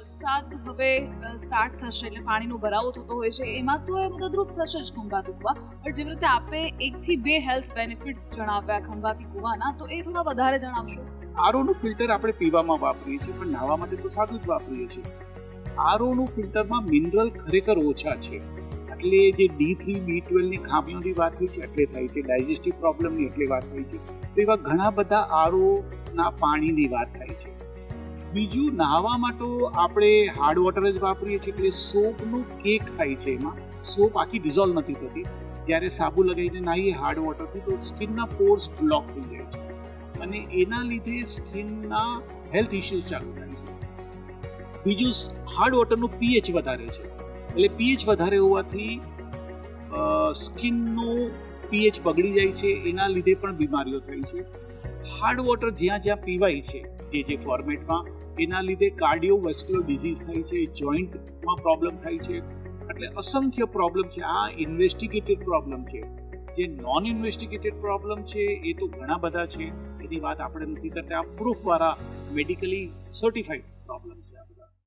વરસાદ હવે સ્ટાર્ટ થશે એટલે પાણીનો ભરાવો થતો હોય છે. એમાં તો એ મદદરૂપ થશે જ ખંભાતી કુવા પણ જેવી રીતે આપે એકથી બે હેલ્થ બેનિફિટ્સ જણાવ્યા ખંભાતી કુવાના તો એ થોડા વધારે જણાવશો. આરઓનું ફિલ્ટર આપણે પીવામાં વાપરીએ છીએ, પણ નાહવા માટે તો સાદું જ વાપરીએ છીએ. આરઓનું ફિલ્ટરમાં મિનરલ ખરેખર ઓછા છે. એટલે જે ડી થ્રી બી ટ્વેલ્વની ખામીઓની વાત થઈ છે, એટલે થાય છે. ડાયજેસ્ટિવ પ્રોબ્લેમની એટલે વાત થઈ છે. તો એવા ઘણા બધા આરઓના પાણીની વાત થાય છે. બીજું નાહવામાં તો આપણે હાર્ડ વોટર જ વાપરીએ છીએ એટલે સોપનું કેક થાય છે એમાં. સોપ આખી ડિઝોલ્વ નથી થતી. જ્યારે સાબુ લગાવીને નાહીએ હાર્ડ વોટરથી તો સ્કિનના પોર્સ બ્લોક થઈ જાય છે. અને એના લીધે સ્કિનના હેલ્થ ઇશ્યુઝ ચાલુ થાય છે. બીજું હાર્ડ વોટરનું પીએચ વધારે છે. એટલે પીએચ વધારે હોવાથી સ્કિનનું પીએચ બગડી જાય છે. એના લીધે પણ બીમારીઓ થાય છે. હાર્ડ વોટર જ્યાં જ્યાં પીવાય છે, જે જે ફોર્મેટમાં, એના લીધે કાર્ડિયોવેસ્ક્યુલર ડિઝીઝ થાય છે, જોઈન્ટમાં પ્રોબ્લેમ થાય છે. એટલે અસંખ્ય પ્રોબ્લેમ છે. આ ઇન્વેસ્ટિગેટેડ પ્રોબ્લેમ છે. જે નોન ઇન્વેસ્ટિગેટેડ પ્રોબ્લેમ છે, એ તો ઘણા બધા છે. એની વાત આપણે નથી કરતા. આ પ્રૂફવાળા મેડિકલી સર્ટિફાઈડ પ્રોબ્લેમ છે આ બધા.